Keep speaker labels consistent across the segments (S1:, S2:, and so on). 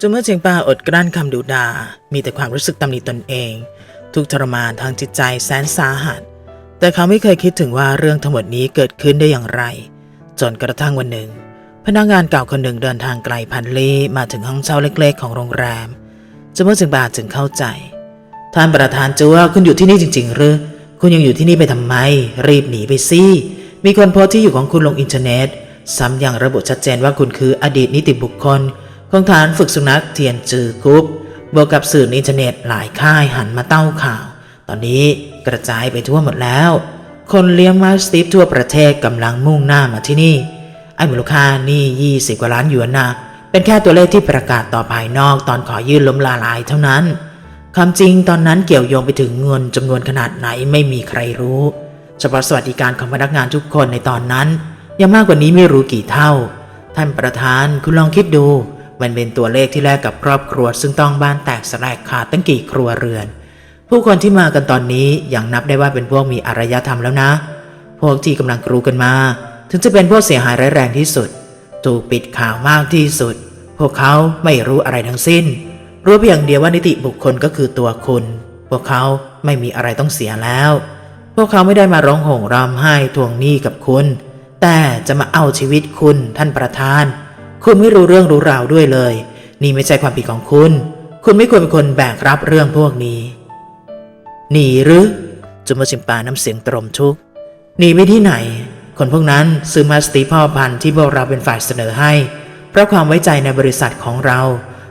S1: จนเมื่อเชียงปาอดกลั้นคำดุดา มีแต่ความรู้สึกตำหนิตนเอง ทุกทรมานทางจิตใจแสนสาหัส แต่เขาไม่เคยคิดถึงว่าเรื่องทั้งหมดนี้เกิดขึ้นได้อย่างไร จนกระทั่งวันหนึ่ง พนักงานเก่าคนหนึ่งเดินทางไกลพันลี้มาถึงห้องเช่าเล็กๆ ของโรงแรมจนเมื่อเชียงปาจึงเข้าใจ ท่านประธานจัวคุณอยู่ที่นี่จริง ๆ หรือ คุณยังอยู่ที่นี่ไปทำไม รีบหนีไปสิมีคนโพสที่อยู่ของคุณลงอินเทอร์เน็ตซ้ำยังระบุชัดเจนว่าคุณคืออดีตนิติบุคคล ของฐานฝึกสุนัขเทียนจือกรุ๊ปบวกกับสื่ออินเทอร์เน็ตหลายค่ายหันมาเต้าข่าว ตอนนี้กระจายไปทั่วหมดแล้ว คนเลี้ยงมาสติฟทั่วประเทศกำลังมุ่งหน้ามาที่นี่ ไอ้มูลค่านี่ 20 กว่าล้านหยวนนะเป็นแค่ตัวเลขที่ประกาศต่อภายนอกตอนขอยื่นล้มละลายเท่านั้นความจริงตอนนั้นเกี่ยวโยงไปถึงเงินจำนวนขนาดไหนไม่มีใครรู้เฉพาะสวัสดิการของพนักงานทุกคนในตอนนั้น ยังมากกว่านี้ไม่รู้กี่เท่า ท่านประธานคุณลองคิดดู มันเป็นตัวเลขที่แลกกับครอบครัว ซึ่งต้องบ้านแตกสลายขาดตั้งกี่ครัวเรือน ผู้คนที่มากันตอนนี้ยังนับได้ว่าเป็นพวกมีอารยธรรมแล้วนะ พวกที่กำลังกรูกันมา ถึงจะเป็นพวกเสียหายร้ายแรงที่สุด ถูกปิดข่าวมากที่สุด พวกเขาไม่รู้อะไรทั้งสิ้น รู้เพียงเดียวว่านิติบุคคลก็คือตัวคุณ พวกเขาไม่มีอะไรต้องเสียแล้ว พวกเขาไม่ได้มาร้องโห่ร้องไห้ทวงหนี้กับคุณ แต่จะมาเอาชีวิตคุณท่านประธาน คุณไม่รู้เรื่องรู้ราวด้วยเลย นี่ไม่ใช่ความผิดของคุณ คุณไม่ควรเป็นคนแบกรับเรื่องพวกนี้ หนีหรือจุมจิมปาน้ำเสียงตรมทุกหนีไปที่ไหน คนพวกนั้นซื้อมาสตีพ่อพันธุ์ที่พวกเราเป็นฝ่ายเสนอให้ เพราะความไว้ใจในบริษัทของเรา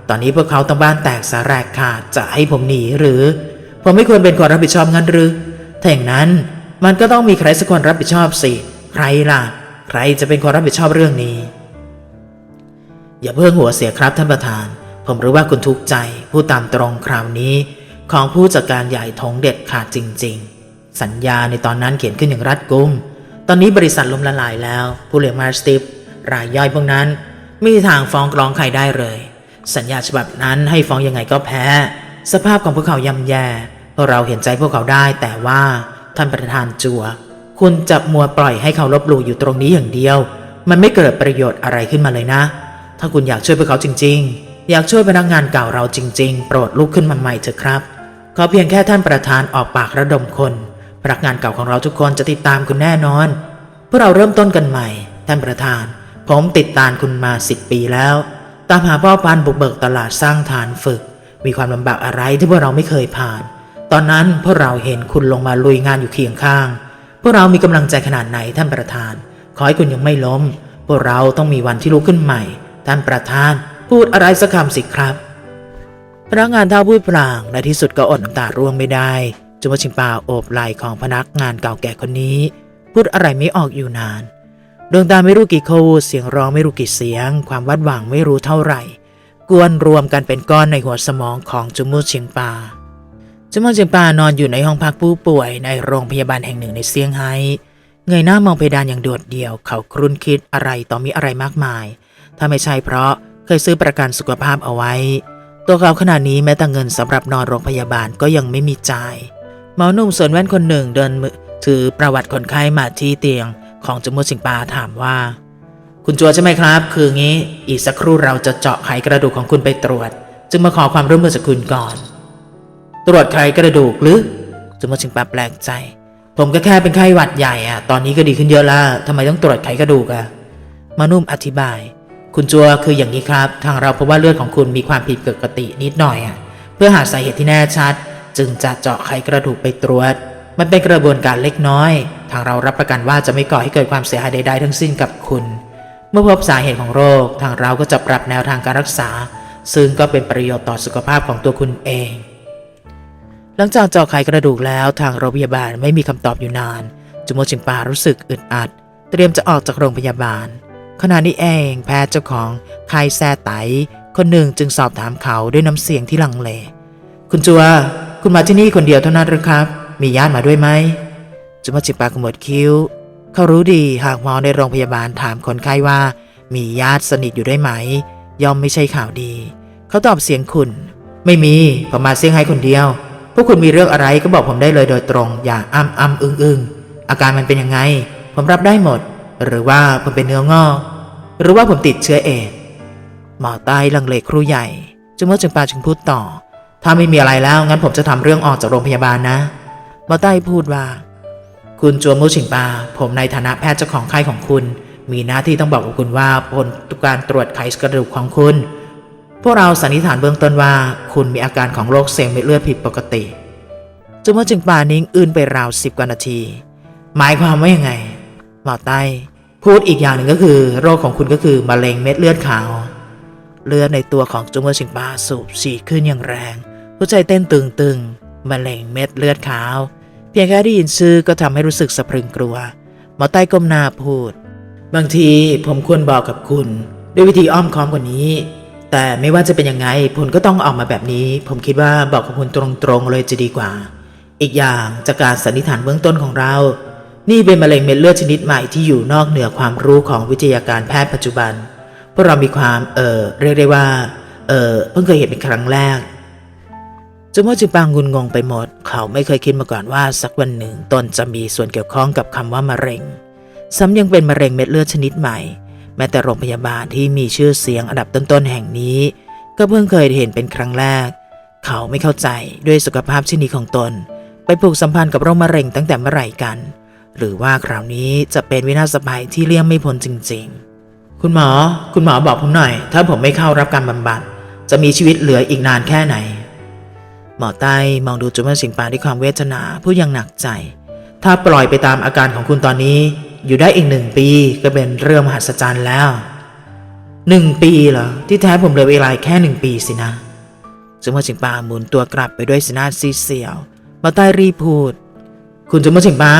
S1: ตอนนี้พวกเขาต้องบ้านแตกสาแรกขาดจะให้ผมหนีหรือ ผมไม่ควรเป็นคนรับผิดชอบงั้นหรือถ้าอย่างนั้นมันก็ต้องมีใครสักคนรับผิดชอบสิ ใครล่ะ ใครจะเป็นคนรับผิดชอบเรื่องนี้ อย่าเพิ่งหัวเสียครับท่านประธาน ผมรู้ว่าคุณทุกข์ใจ ผู้ตามตรงคราวนี้ ของผู้จัดการใหญ่ทงเด็ดขาดจริง ๆ สัญญาในตอนนั้นเขียนขึ้นอย่างรัดกุม ตอนนี้บริษัทล้มละลายแล้ว ผู้เลี้ยงมาสติฟรายย่อยพวกนั้น ไม่มีทางฟ้องร้องใครได้เลย สัญญาฉบับนั้นให้ฟ้องยังไงก็แพ้ สภาพของพวกเขาย่ำแย่พวกเราเห็นใจพวกเขาได้ แต่ว่าท่านประธานจัว คุณจะมัวปล่อยให้เขาลบหลู่อยู่ตรงนี้อย่างเดียว มันไม่เกิดประโยชน์อะไรขึ้นมาเลยนะ ถ้าคุณอยากช่วยพวกเขาจริง ๆ อยากช่วยพนักงานเก่าเราจริง ๆ โปรดลุกขึ้นมาใหม่เถอะครับ ขอเพียงแค่ท่านประธานออกปากระดมคน พนักงานเก่าของเราทุกคนจะติดตามคุณแน่นอนพวกเราเริ่มต้นกันใหม่ ท่านประธาน ผมติดตามคุณมาสิบปีแล้ว ตามหาพ่อพันบุกเบิกตลาดสร้างฐานฝึก มีความลำบากอะไรที่พวกเราไม่เคยผ่าน ตอนนั้นพวกเราเห็นคุณลงมาลุยงานอยู่เคียงข้าง พวกเรามีกำลังใจขนาดไหนท่านประธาน ขอให้คุณยังไม่ล้ม พวกเราต้องมีวันที่ลุกขึ้นใหม่ ท่านประธาน พูดอะไรสักคำสิครับ พนักงานเท่าพูดพลางในที่สุดก็อดน้ำตาร่วงไม่ได้จนว่าชิงปาโอบไหล่ของพนักงานเก่าแก่คนนี้ พูดอะไรไม่ออกอยู่นานดวงตาไม่รู้กี่คู่เสียงร้องไม่รู้กี่เสียง ความวัดหวังไม่รู้เท่าไหร่ กวนรวมกันเป็นก้อนในหัวสมองของจมูกเชียงปาจมูกเชียงปานอนอยู่ในห้องพักผู้ป่วยในโรงพยาบาลแห่งหนึ่งในเซี่ยงไฮ้เงยหน้ามองเพดานอย่างโดดเดี่ยว เขาครุ่นคิดอะไรต่อมีอะไรมากมาย ถ้าไม่ใช่เพราะเคยซื้อประกันสุขภาพเอาไว้ ตัวเขาขณะนี้แม้แต่เงินสำหรับนอนโรงพยาบาลก็ยังไม่มีจ่ายหมอหนุ่มสวมแว่นคนหนึ่งเดินมือถือประวัติคนไข้มาที่เตียงของจมูกสิงปาถามว่า คุณจัวใช่ไหมครับ คืองี้อีกสักครู่เราจะเจาะไขกระดูกของคุณไปตรวจ จึงมาขอความร่วมมือจากคุณก่อน ตรวจไขกระดูกหรือจมูกสิงปาแปลกใจ ผมก็แค่เป็นไข้หวัดใหญ่อะตอนนี้ก็ดีขึ้นเยอะแล้วทำไมต้องตรวจไขกระดูกอะมอหนุ่มอธิบาย คุณจัวคืออย่างนี้ครับ ทางเราพบว่าเลือดของคุณมีความผิดปกตินิดหน่อยอะเพื่อหาสาเหตุที่แน่ชัด จึงจะเจาะไขกระดูกไปตรวจ มันเป็นกระบวนการเล็กน้อย ทางเรารับประกันว่าจะไม่ก่อให้เกิดความเสียหายใดๆทั้งสิ้นกับคุณ เมื่อพบสาเหตุของโรค ทางเราก็จะปรับแนวทางการรักษา ซึ่งก็เป็นประโยชน์ต่อสุขภาพของตัวคุณเอง หลังจากเจาะไขกระดูกแล้วทางโรงพยาบาลไม่มีคำตอบอยู่นานจมูกจิงปารู้สึกอึดอัด เตรียมจะออกจากโรงพยาบาล ขณะนี้เองแพทย์เจ้าของไคแซไต คนหนึ่งจึงสอบถามเขาด้วยน้ำเสียงที่ลังเล คุณจัว คุณมาที่นี่คนเดียวเท่านั้นหรือครับ มีญาติมาด้วยไหมจุมาจิปาขมวดคิ้ว เขารู้ดีหากหมอในโรงพยาบาลถามคนไข้ว่า มีญาติสนิทอยู่ด้วยไหม ย่อมไม่ใช่ข่าวดี เขาตอบเสียงขุนไม่มีผมมาเซี่ยงไฮ้คนเดียว พวกคุณมีเรื่องอะไรก็บอกผมได้เลยโดยตรง อย่าอ้ำอ้ำอึ้งอึ้งอาการมันเป็นยังไง ผมรับได้หมด หรือว่าผมเป็นเนื้องอก หรือว่าผมติดเชื้อเอดหมอใต้ลังเลครูใหญ่จุมเมอร์จึงปาจึงพูดต่อ ถ้าไม่มีอะไรแล้วงั้นผมจะทำเรื่องออกจากโรงพยาบาลนะ หมอใต้พูดว่า คุณจัวมูฉิงปา ผมในฐานะแพทย์เจ้าของไข้ของคุณ มีหน้าที่ต้องบอกกับคุณว่าผลการตรวจไขกระดูกของคุณ พวกเราสันนิษฐานเบื้องต้นว่า คุณมีอาการของโรคเซลล์เม็ดเลือดผิดปกติจุมจึงปานิ่งอื่นไปราวสิบกว่านาที หมายความว่ายังไง หมอใต้พูดอีกอย่างหนึ่งก็คือโรคของคุณก็คือมะเร็งเม็ดเลือดขาว เลือดในตัวของจุมจิงปาสูบฉีดขึ้นอย่างแรง หัวใจเต้นตึงๆมะเร็งเม็ดเลือดขาว เพียงแค่ได้ยินชื่อก็ทำให้รู้สึกสะพรึงกลัว หมอใต้ก้มหน้าพูด บางทีผมควรบอกกับคุณ ด้วยวิธีอ้อมค้อมกว่านี้ แต่ไม่ว่าจะเป็นยังไงผลก็ต้องออกมาแบบนี้ ผมคิดว่าบอกกับคุณตรงๆเลยจะดีกว่า อีกอย่างจากการสันนิษฐานเบื้องต้นของเรา นี่เป็นมะเร็งเม็ดเลือดชนิดใหม่ที่อยู่นอกเหนือความรู้ของวิทยาการแพทย์ปัจจุบัน พวกเรามีความเออเรียกได้ว่าเออเพิ่งเคยเห็นเป็นครั้งแรกจุโมจิปังงุนงงไปหมด เขาไม่เคยคิดมาก่อนว่าสักวันหนึ่งตนจะมีส่วนเกี่ยวข้องกับคำว่ามะเร็ง ซ้ำยังเป็นมะเร็งเม็ดเลือดชนิดใหม่ แม้แต่โรงพยาบาลที่มีชื่อเสียงอันดับต้นๆแห่งนี้ ก็เพิ่งเคยเห็นเป็นครั้งแรก เขาไม่เข้าใจด้วยสุขภาพชนิดของตน ไปผูกสัมพันธ์กับโรคมะเร็งตั้งแต่เมื่อไหร่กัน หรือว่าคราวนี้จะเป็นวินาศภัยที่เลี่ยงไม่พ้นจริง ๆ คุณหมอ คุณหมอบอกผมหน่อย ถ้าผมไม่เข้ารับการบำบัด จะมีชีวิตเหลืออีกนานแค่ไหน หมอใต้มองดูจุมเมอร์สิงปาด้วยความเวทนาผู้ยังหนักใจ ถ้าปล่อยไปตามอาการของคุณตอนนี้ อยู่ได้อีกหนึ่งปีก็เป็นเรื่องมหัศจรรย์แล้วหนึ่งปีเหรอที่แท้ผมเหลือเวลาแค่หนึ่งปีสินะจุมเมอร์สิงปาหมุนตัวกลับไปด้วยสีหน้าซีเสียวหมอใต้รีพูด คุณจุมเมอร์สิงปา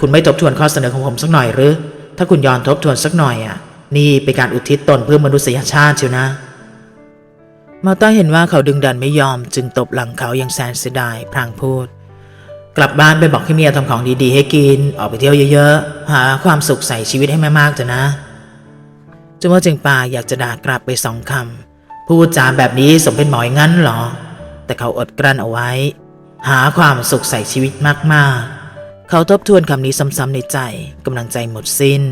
S1: คุณไม่ทบทวนข้อเสนอของผมสักหน่อยหรือ ถ้าคุณยอมทบทวนสักหน่อยอะ นี่เป็นการอุทิศตนเพื่อมนุษยชาติเชียวนะ มาต้าเห็นว่าเขาดึงดันไม่ยอมจึงตบหลังเขาอย่างแสนเสียดายพลางพูด กลับบ้านไปบอกให้เมียทำของดีๆ ให้กิน ออกไปเที่ยวเยอะๆ หาความสุขใส่ชีวิตให้มากๆเถอะนะจุมว่าจึงปาอยากจะด่ากลับไปสองคำพูดจาแบบนี้สมเป็นหมอยงั้นเหรอ แต่เขาอดกลั้นเอาไว้ หาความสุขใส่ชีวิตมากๆ เขาทบทวนคำนี้ซ้ำๆในใจกำลังใจหมดสิ้น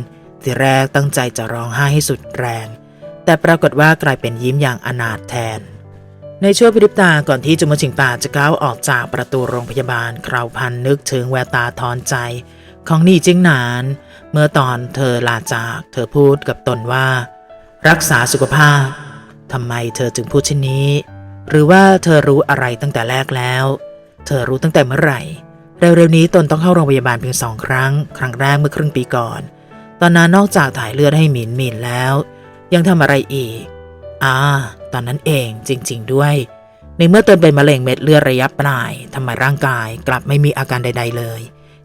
S1: ทีแรกตั้งใจจะร้องไห้ให้สุดแรง แต่ปรากฏว่ากลายเป็นยิ้มอย่างอนาถแทน ในช่วงพริบตาก่อนที่จุมชิงปาจะก้าวออกจากประตูโรงพยาบาลคราวพันนึกถึงแววตาทอนใจ ของนี่จิงหนาน เมื่อตอนเธอลาจาก เธอพูดกับตนว่า รักษาสุขภาพทำไมเธอจึงพูดเช่นนี้ หรือว่าเธอรู้อะไรตั้งแต่แรกแล้ว เธอรู้ตั้งแต่เมื่อไหร่ เร็วๆนี้ตนต้องเข้าโรงพยาบาลเพียงสองครั้ง ครั้งแรกเมื่อครึ่งปีก่อน ตอนนั้นนอกจากถ่ายเลือดให้หมินหมินแล้ว ยังทำอะไรอีกอ่าตอนนั้นเองจริง ๆ ด้วย ในเมื่อตนเป็นมะเร็งเม็ดเลือดระยะปลายทำไมร่างกายกลับไม่มีอาการใด ๆ เลย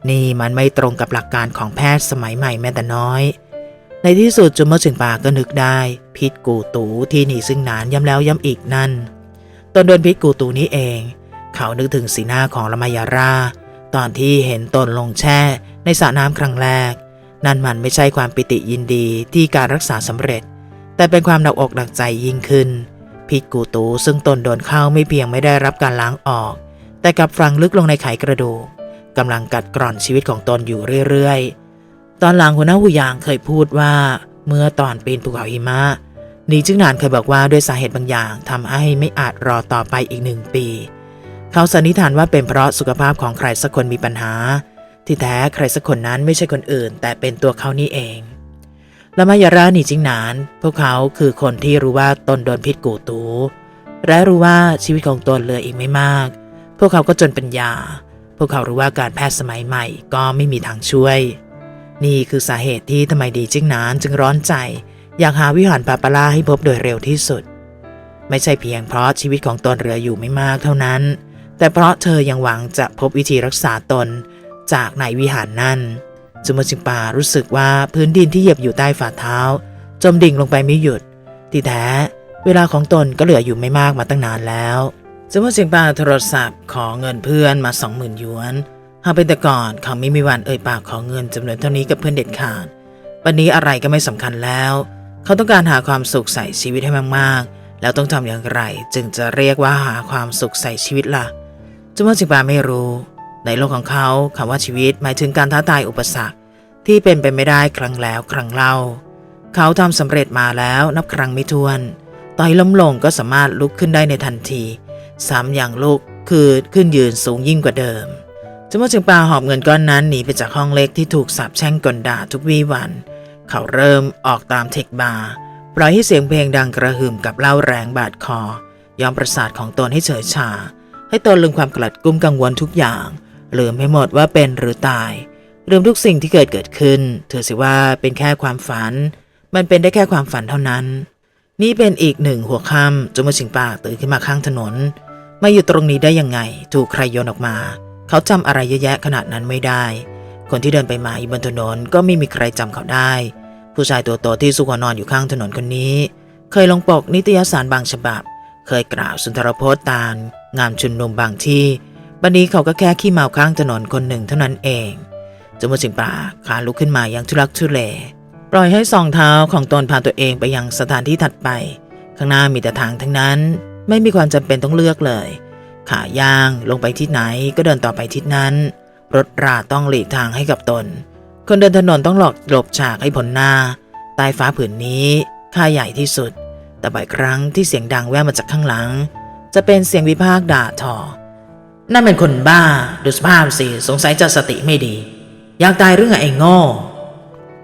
S1: นี่มันไม่ตรงกับหลักการของแพทย์สมัยใหม่แม้แต่น้อย ในที่สุดจุมเมอร์จึงปาก็นึกได้ พิษกูตูที่หนีซึ่งนานย้ำแล้วย้ำอีกนั่นตนโดนพิษกูตูนี้เอง เขานึกถึงสีหน้าของละมายารา ตอนที่เห็นตนลงแช่ในสระน้ำครั้งแรก นั่นมันไม่ใช่ความปิติยินดีที่การรักษาสำเร็จ แต่เป็นความหนักอกหนักใจยิ่งขึ้น พิษกูตูซึ่งตนโดนเข้าไม่เพียงไม่ได้รับการล้างออก แต่กลับฝังลึกลงในไขกระดูกกำลังกัดกร่อนชีวิตของตนอยู่เรื่อยๆ ตอนหลังหัวหน้าหูยางเคยพูดว่า เมื่อตอนปีนภูเขาหิมะนีจึงนานเคยบอกว่าด้วยสาเหตุบางอย่างทำให้ไม่อาจรอต่อไปอีกหนึ่งปี เขาสันนิษฐานว่าเป็นเพราะสุขภาพของใครสักคนมีปัญหา ที่แท้ใครสักคนนั้นไม่ใช่คนอื่น แต่เป็นตัวเขานี่เองและมายาราหนีจิงหนาน พวกเขาคือคนที่รู้ว่าตนโดนพิษกูตู และรู้ว่าชีวิตของตนเหลืออีกไม่มาก พวกเขาก็จนปัญญา พวกเขารู้ว่าการแพทย์สมัยใหม่ก็ไม่มีทางช่วย นี่คือสาเหตุที่ทำไมดีจิงหนานจึงร้อนใจ อยากหาวิหารปาปาล่าให้พบโดยเร็วที่สุด ไม่ใช่เพียงเพราะชีวิตของตนเหลืออยู่ไม่มากเท่านั้น แต่เพราะเธอยังหวังจะพบวิธีรักษาตนจากในวิหารนั่นจุมจิงปารู้สึกว่าพื้นดินที่เหยียบอยู่ใต้ฝ่าเท้า จมดิ่งลงไปไม่หยุด ที่แท้เวลาของตนก็เหลืออยู่ไม่มากมาตั้งนานแล้วจุมจิงปาโทรศัพท์ขอเงินเพื่อนมาสองหมื่นหยวนหากเป็นแต่ก่อนเขาไม่มีวันเอ่ยปากขอเงินจำนวนเท่านี้กับเพื่อนเด็ดขาด วันนี้อะไรก็ไม่สำคัญแล้ว เขาต้องการหาความสุขใส่ชีวิตให้มากๆ แล้วต้องทำอย่างไร จึงจะเรียกว่าหาความสุขใส่ชีวิตล่ะ จุมจิงปาไม่รู้ ในโลกของเขาคำว่าชีวิตหมายถึงการท้าทายอุปสรรค ที่เป็นไปไม่ได้ครั้งแล้วครั้งเล่า เขาทำสำเร็จมาแล้วนับครั้งไม่ถ้วน ต่อยล้มลงก็สามารถลุกขึ้นได้ในทันทีซ้ำอย่างลุกคือขึ้นยืนสูงยิ่งกว่าเดิมจมูกจึงปาหอบเงินก้อนนั้นหนีไปจากห้องเล็กที่ถูกสาปแช่งกลด่าทุกวี่วัน เขาเริ่มออกตามเทคบาร์ปล่อยให้เสียงเพลงดังกระหึ่มกับเหล้าแรงบาดคอ ยอมประสาทของตนให้เฉยชา ให้ตนลืมความกลัดกลุ้มกังวลทุกอย่างลืมให้หมดว่าเป็นหรือตายลืมทุกสิ่งที่เกิดเกิดขึ้นถือสิว่าเป็นแค่ความฝัน มันเป็นได้แค่ความฝันเท่านั้น นี่เป็นอีกหนึ่งหัวค่ำจนมาชิงปากตื่นขึ้นมาข้างถนน มาอยู่ตรงนี้ได้ยังไง ถูกใครโยนออกมา เขาจำอะไรเยอะแยะขนาดนั้นไม่ได้ คนที่เดินไปมาอยู่บนถนนก็ไม่มีใครจำเขาได้ ผู้ชายตัวโตที่สุขนอนอยู่ข้างถนนคนนี้ เคยลงปกนิตยสารบางฉบับ เคยกล่าวสุนทรพจน์ตาล งามชุนนุมบางที่บัดนี้เขาก็แค่ขี้เมาข้างถนนคนหนึ่งเท่านั้นเองจนมาถึงป่าขาลุกขึ้นมาอย่างทุลักทุเล ปล่อยให้สองเท้าของตนพาตัวเองไปยังสถานที่ถัดไป ข้างหน้ามีแต่ทางทั้งนั้น ไม่มีความจำเป็นต้องเลือกเลย ขาย่างลงไปทิศไหนก็เดินต่อไปทิศนั้น รถราต้องหลีกทางให้กับตน คนเดินถนนต้องหลอกหลบฉากให้พ้นหน้าใต้ฟ้าผืนนี้ค่าใหญ่ที่สุด แต่บ่อยครั้งที่เสียงดังแว่วมาจากข้างหลัง จะเป็นเสียงวิพากษ์ด่าทอ นั่นเป็นคนบ้า ดูสภาพสิ สงสัยจะสติไม่ดี อยากตายเรื่องไอ้โง่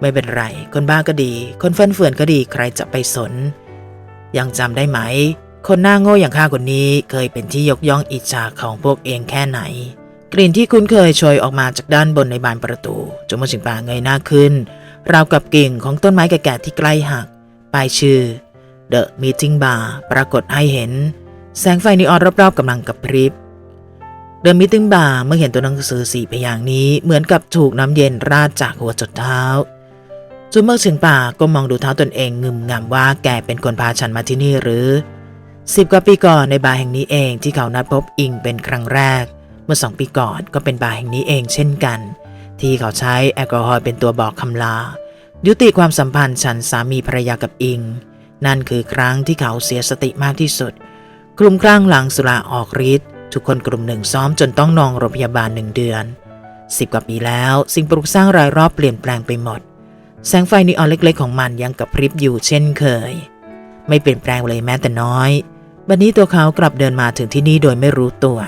S1: ไม่เป็นไร คนบ้าก็ดี คนเฟื่อนเฟือนก็ดีใครจะไปสน ยังจำได้ไหม คนหน้าโง่อย่างข้าคนนี้เคยเป็นที่ยกย่องอิจฉาของพวกเองแค่ไหน กลิ่นที่คุ้นเคยโชยออกมาจากด้านบนในบานประตูจนมาถึงป่าเงยหน้าขึ้น ราวกับกิ่งของต้นไม้แก่ๆที่ใกล้หักป้ายชื่อ The Meeting Bar ปรากฏให้เห็น แสงไฟนีออนรอบๆกำลังกระพริบ The Meeting Bar เมื่อเห็นตัวหนังสือสีพยางนี้เหมือนกับถูกน้ำเย็นราดจากหัวจดเท้าจุนเมื่อถึงป่าก็มองดูเท้าตนเองงึมงำว่าแกเป็นคนพาฉันมาที่นี่หรือสิบกว่าปีก่อนในบาร์แห่งนี้เองที่เขานัดพบอิงเป็นครั้งแรก เมื่อสองปีก่อนก็เป็นบาร์แห่งนี้เองเช่นกัน ที่เขาใช้แอลกอฮอล์เป็นตัวบอกคำลา ยุติความสัมพันธ์ฉันสามีภรรยากับอิง นั่นคือครั้งที่เขาเสียสติมากที่สุด กลุ่มคลั่งหลังสุราออกฤทธิ์ทุกคนกลุ่มหนึ่งซ้อมจนต้องนอนโรงพยาบาลหนึ่งเดือนสิบกว่าปีแล้ว สิ่งปลูกสร้างรายรอบเปลี่ยนแปลงไปหมด แสงไฟนีออนเล็กๆของมันยังกับพริบอยู่เช่นเคย ไม่เปลี่ยนแปลงเลยแม้แต่น้อย บัดนี้ตัวเขากลับเดินมาถึงที่นี่โดยไม่รู้ตัว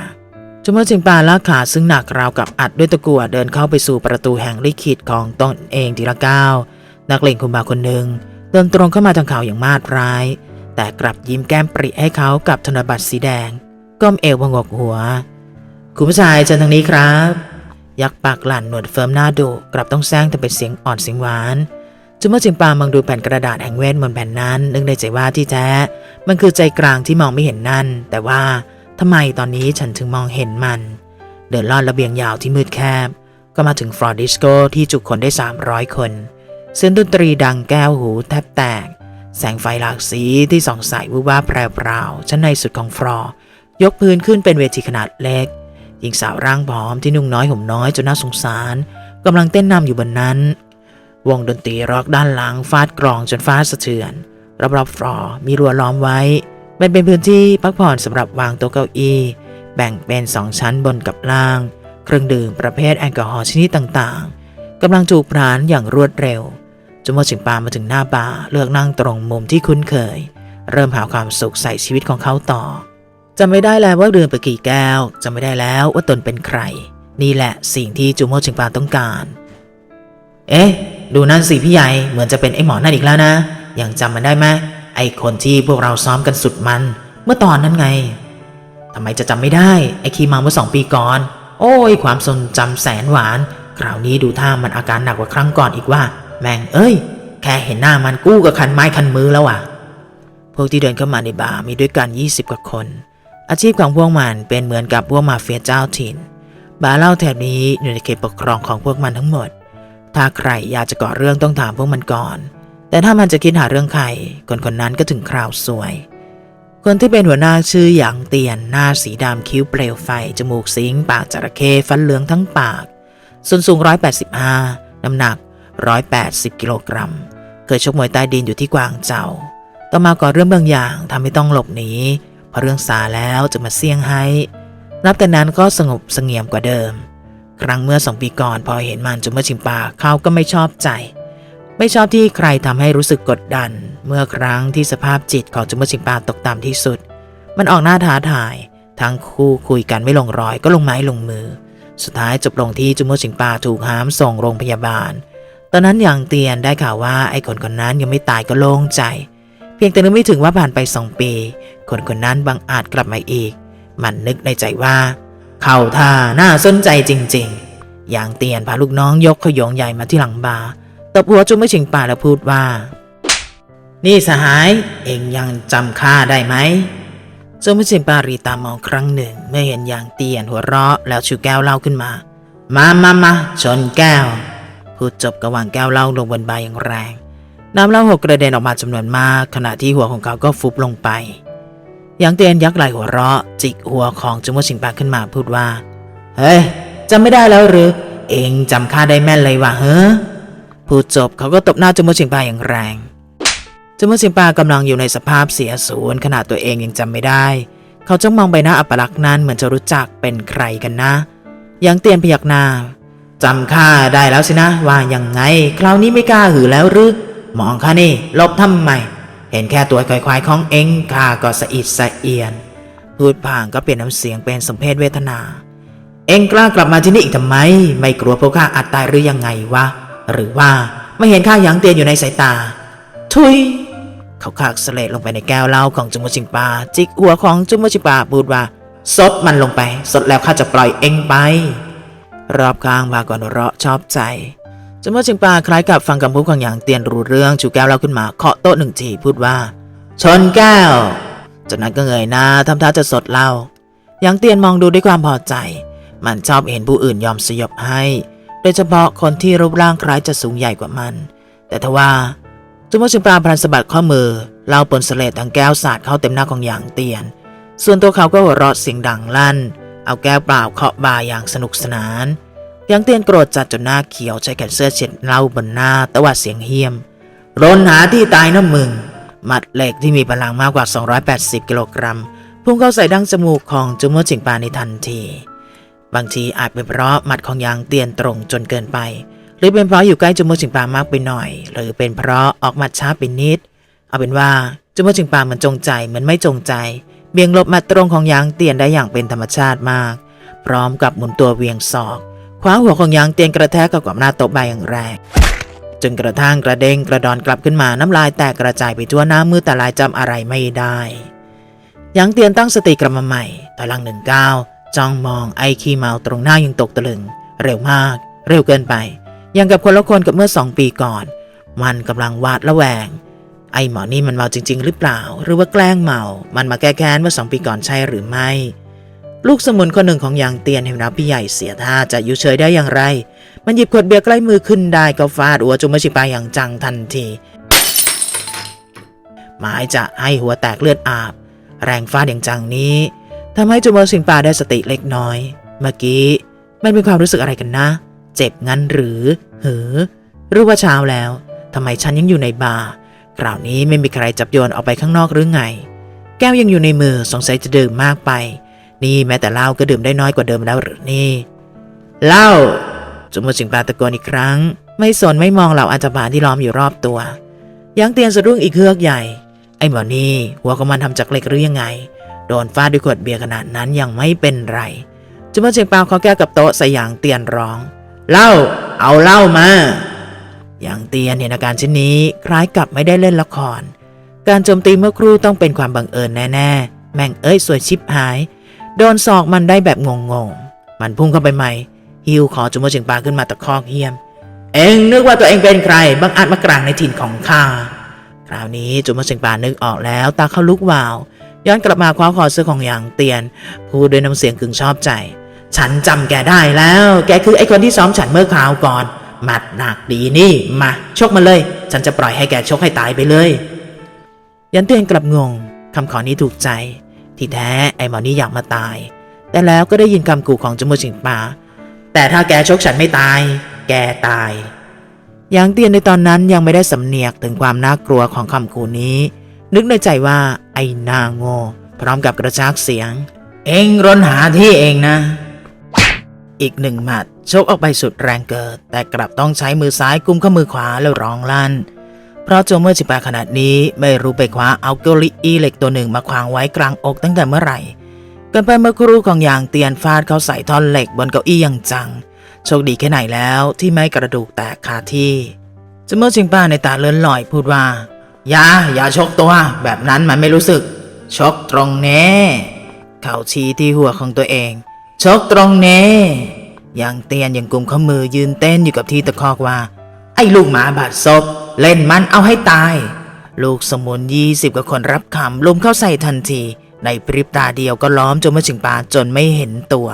S1: จมจิงปาลากขาซึ่งหนักราวกับอัดด้วยตะกั่วเดินเข้าไปสู่ประตูแห่งลิขิตของตนเองทีละก้าวนักเลงคุมบาคนหนึ่งเดินตรงเข้ามาทางเขาอย่างมาดร้าย แต่กลับยิ้มแก้มปริให้เขากับธนบัตรสีแดง ก้มเอวพงกหัว คุณผู้ชายเชิญทางนี้ครับ ยักษ์ปากหลั่นหนวดเฟิร์มหน้าดุกลับต้องแซงแต่เป็นเสียงอ่อนเสียงหวานจุมจิงปามองดูแผ่นกระดาษแห่งเวทมนต์แผ่นนั้น นึกในใจว่าที่แท้ มันคือใจกลางที่มองไม่เห็นนั่น แต่ว่าทำไมตอนนี้ฉันถึงมองเห็นมัน เดินลอดระเบียงยาวที่มืดแคบ ก็มาถึงฟลอร์ดิสโกที่จุคนได้ 300 คน เสียงดนตรีดังแก้วหูแทบแตก แสงไฟหลากสีที่ส่องใสวุบวาบแพรวชั้นในสุดของฟลอร์ยกพื้นขึ้นเป็นเวทีขนาดเล็กหญิงสาวร่างผอมที่นุ่งน้อยห่มน้อยจนน่าสงสารกำลังเต้นนำอยู่บนนั้น วงดนตรีร็อกด้านหลังฟาดกรองจนฟ้าสะเทือนรอบๆฟลอร์มีรั้วล้อมไว้มันเป็นพื้นที่พักผ่อนสำหรับวางโต๊ะเก้าอี้ แบ่งเป็นสองชั้นบนกับล่าง เครื่องดื่มประเภทแอลกอฮอล์ชนิดต่างๆกำลังจูบพรานอย่างรวดเร็ว จนมื่อถึงปามาถึงหน้าบาร์เลือกนั่งตรงมุมที่คุ้นเคย เริ่มหาความสุขใส่ชีวิตของเขาต่อจำไม่ได้แล้วว่าเดื่มไปกี่แก้วจำไม่ได้แล้วว่าตนเป็นใคร นี่แหละสิ่งที่จูโมชิงปาต้องการ เอ๊ะ ดูนั่นสิพี่ใหญ่เหมือนจะเป็นไอ้หมอนั่นอีกแล้วนะ ยังจำมันได้ไหมไอ้คนที่พวกเราซ้อมกันสุดมัน เมื่อตอนนั้นไงทำไมจะจำไม่ได้ ไอ้คีมาเมื่อสองปีก่อน โอ้ยความทรงจำแสนหวาน คราวนี้ดูท่ามันอาการหนักกว่าครั้งก่อนอีกว่า แม่งเอ้ย แค่เห็นหน้ามันกู้กับคันไม้คันมือแล้วอะ พวกที่เดินเข้ามาในบาร์มีด้วยกัน 20 กว่าคน อาชีพของพวกมันเป็นเหมือนกับพวกมาเฟียเจ้าถิ่น บาร์เล้าแถบนี้อยู่ในเขตปกครองของพวกมันทั้งหมด ถ้าใครอยากจะก่อเรื่องต้องถามพวกมันก่อน แต่ถ้ามันจะคิดหาเรื่องใครคนคนนั้นก็ถึงคราวสวยคนที่เป็นหัวหน้าชื่อหยางเตียน หน้าสีดำคิ้วเปลวไฟ จมูกสิง ปากจระเข้ฟันเหลืองทั้งปาก ส่วนสูง 185 น้ำหนัก 180 กิโลกรัม เคยชกมวยใต้ดินอยู่ที่กวางเจาต่อมาก่อเรื่องบางอย่างทำให้ต้องหลบหนีพอเรื่องซาแล้วจะมาเซี่ยงไฮ้นับแต่นั้นก็สงบเสงี่ยมกว่าเดิม ครั้งเมื่อสองปีก่อนพอเห็นมันจุมเมื่อชิมปาเขาก็ไม่ชอบใจ ไม่ชอบที่ใครทำให้รู้สึกกดดัน เมื่อครั้งที่สภาพจิตของจุมชิงปาตกต่ำที่สุด มันออกหน้าท้าทาย ทั้งคู่คุยกันไม่ลงรอยก็ลงไม้ลงมือ สุดท้ายจบลงที่จุมชิงปาถูกหามส่งโรงพยาบาล ตอนนั้นอย่างเตียนได้ข่าวว่าไอ้คนคนนั้นยังไม่ตายก็โล่งใจ เพียงแต่นึกไม่ถึงว่าผ่านไปสองปี คนคนนั้นบังอาจกลับมาอีก มันนึกในใจว่า เข้าท่าน่าสนใจจริง ๆ อย่างเตียนพาลูกน้องยกขยงใหญ่มาที่หลังบาร์ตบหัวจุมชิงปาแล้วพูดว่า นี่สหายเองยังจำข้าได้ไหมจุมชิงปารีตามองครั้งหนึ่ง เมื่อเห็นอย่างเตียนหัวเราะแล้วชูแก้วเหล้าขึ้นมา มามามาชนแก้ว พูดจบก็วางแก้วเหล้าลงบนใบอย่างแรง น้ำเหล้าหกกระเด็นออกมาจำนวนมาก ขณะที่หัวของเขาก็ฟุบลงไปยางเตียนยักไหล่หัวเราะ จิกหัวของจุมชิงปาขึ้นมาพูดว่า เฮ้ยจำไม่ได้แล้วหรือ เองจำข้าได้แม่นเลยวะเฮ้อพูดจบเขาก็ตบหน้าจุมชิงปาอย่างแรงจุมชิงปากำลังอยู่ในสภาพเสียศูนย์ขนาดตัวเองยังจำไม่ได้ เขาจ้องมองใบหน้าอัปลักษณ์นั้นเหมือนจะรู้จักเป็นใครกันนะยางเตียนพยักหน้า จำข้าได้แล้วสินะ ว่ายังไง คราวนี้ไม่กล้าหือแล้วหรือมองข้านี่ลบทำไม เห็นแค่ตัวควายๆของเองข้าก็สะอิดสะเอียน พูดผ่างก็เปลี่ยนน้ำเสียงเป็นสมเพศเวทนา เองกล้ากลับมาที่นี่อีกทำไม ไม่กลัวพวกข้าอัดตายหรือยังไงวะ หรือว่าไม่เห็นข้ายางเตียนอยู่ในสายตา ทุย เขาขากเสลดลงไปในแก้วเหล้าของจุมจิงปา จิกหัวของจุมจิงปาพูดว่าสดมันลงไปสดแล้วข้าจะปล่อยเองไป รอบข้างพาก่อนเราะชอบใจจุมจิงปาคล้ายกับฟังคำพูดของหยางเตียนรู้เรื่องชูแก้วเล้าขึ้นมาเคาะโต๊ะหนึ่งทีพูดว่า ชนแก้วจากนั้นก็เงยหน้าทำท่าจะสดเล้าหยางเตียนมองดูด้วยความพอใจ มันชอบเห็นผู้อื่นยอมสยบให้ โดยเฉพาะคนที่รูปร่างคล้ายจะสูงใหญ่กว่ามัน แต่ทว่าจุมชิมปาพลันสะบัดข้อมือเล้าปนเสลดทั้งแก้วสาดเข้าเต็มหน้าของหยางเตียน ส่วนตัวเขาก็หัวเราะเสียงดังลั่น เอาแก้วเปล่าเคาะบ่าอย่างสนุกสนาน ยางเตียนโกรธจัดจนหน้าเขียวใช้แขนเสื้อเช็ดเล้าบนหน้าตะวัดเสียงเฮี้ยมรนหาที่ตายนะมึงหมัดเหล็กที่มีพลังมากกว่า 280 กิโลกรัม พุ่งเข้าใส่ดั้งจมูกของจุมชิงปาในทันที บางทีอาจเป็นเพราะหมัดของยางเตียนตรงจนเกินไป หรือเป็นเพราะอยู่ใกล้จุมจิงปามากไปหน่อย หรือเป็นเพราะออกหมัดช้าไปนิด เอาเป็นว่าจุมจิงปามันจงใจเหมือนไม่จงใจ เบี่ยงหลบหมัดตรงของยางเตียนได้อย่างเป็นธรรมชาติมาก พร้อมกับหมุนตัวเวียงศอก คว้าหัวของยางเตียนกระแทกกับกับหน้าโต๊ะใบอย่างแรงจนกระทั่งกระเด้งกระดอนกลับขึ้นมาน้ำลายแตกกระจายไปทั่วหน้ามือแต่ลายจำอะไรไม่ได้ยางเตียนตั้งสติกลับมาใหม่ถอยหลังหนึ่งก้าวจ้องมองไอ้ขี้เมาตรงหน้ายังตกตะลึง เร็วมาก เร็วเกินไป ยังกับคนละคนกับเมื่อสองปีก่อน มันกำลังวาดระแวง ไอ้หมอนี่มันเมาจริง ๆ หรือเปล่า หรือว่าแกล้งเมา มันมาแก้แค้นเมื่อสองปีก่อนใช่หรือไม่ ลูกสมุนคนหนึ่งของยางเตียนเห็นรับพี่ใหญ่เสียท่าจะอยู่เฉยได้อย่างไร มันหยิบขวดเบียร์ใกล้มือขึ้นได้ก็ฟาดหัวจุมชิปาอย่างจังทันทีหมายจะให้หัวแตกเลือดอาบ แรงฟาดอย่างจังนี้ทำให้จุมชิปาได้สติเล็กน้อย เมื่อกี้มันเป็นความรู้สึกอะไรกันนะ เจ็บงั้นหรือเหอหรือว่าเช้าแล้วทำไมฉันยังอยู่ในบาร์คราวนี้ไม่มีใครจับโยนออกไปข้างนอกหรือไง แก้วยังอยู่ในมือสงสัยจะดื่มมากไป นี่แม้แต่เหล้าก็ดื่มได้น้อยกว่าเดิมแล้วหรือนี่เหล้าจุมจิงปาตะโกนอีกครั้ง ไม่สนไม่มองเหล่าอันธพาลที่ล้อมอยู่รอบตัว ยังเตียนสะดุ้งอีกเฮือกใหญ่ ไอ้หมอนี่หัวของมันทำจากเหล็กหรือยังไง โดนฟาดด้วยขวดเบียร์ขนาดนั้นยังไม่เป็นไรจุมเจียงเปาเขาแก้กับโต๊ะใส่หยางเตียนร้องเหล้าเอาเหล้ามาหยางเตียนเห็นอาการเช่นนี้คล้ายกับไม่ได้เล่นละคร การโจมตีเมื่อครู่ต้องเป็นความบังเอิญแน่ๆ แม่งเอ้ยสวยชิบหาย โดนศอกมันได้แบบงงๆ มันพุ่งเข้าไปใหม่ ฮิวขอจุมเจียงปาขึ้นมาตะคอกเฮียม เอ็งนึกว่าตัวเองเป็นใครบังอาจมากลางในถิ่นของข้า คราวนี้จุมเจียงปานึกออกแล้วตาเขาลุกวาว ย้อนกลับมาคว้าคอเสื้อของหยางเตียน พูดด้วยน้ำเสียงกึ่งชอบใจ ฉันจำแกได้แล้ว แกคือไอ้คนที่ซ้อมฉันเมื่อคราวก่อนหมัดหนักดีนี่มาชกมาเลย ฉันจะปล่อยให้แกชกให้ตายไปเลย ยันเตียนกลับงงคำขอนี้ถูกใจ ที่แท้ไอ้หมอนี่อยากมาตาย แต่แล้วก็ได้ยินคำกู่ของจมูกจิงปาแต่ถ้าแกชกฉันไม่ตาย แกตายยางเตียนในตอนนั้นยังไม่ได้สำเนียกถึงความน่ากลัวของคำกู่นี้ นึกในใจว่าไอ้นางโง่พร้อมกับกระชากเสียง เองรนหาที่เองนะ อีกหนึ่งหมัดชกออกไปสุดแรงเกิด แต่กลับต้องใช้มือซ้ายกุมข้อมือขวาแล้วร้องลั่น เพราะโจเมอร์จิปาขนาดนี้ไม่รู้ไปคว้าเอาเกลีอีเหล็กตัวหนึ่งมาขวางไว้กลางอกตั้งแต่เมื่อไหร่กันไปเมื่อครู่ของอย่างเตียนฟาดเข้าใส่ท่อนเหล็กบนเก้าอี้อย่างจัง โชคดีแค่ไหนแล้วที่ไม่กระดูกแตกคาที่โจเมอร์จิงป้าในตาเลื่อนลอยพูดว่า อย่าอย่าชกตัว แบบนั้นมันไม่รู้สึก ชกตรงเน่เขาชี้ที่หัวของตัวเอง ชกตรงเน่ยังเตียนยังกุมข้อมือยืนเต้นอยู่กับที่ตะคอกว่า ไอ้ลูกหมาบาดซบเล่นมันเอาให้ตาย ลูกสมุนยี่สิบกว่าคนรับคำลุมเข้าใส่ทันที ในพริบตาเดียวก็ล้อมจนมาถึงปาจนไม่เห็นตัว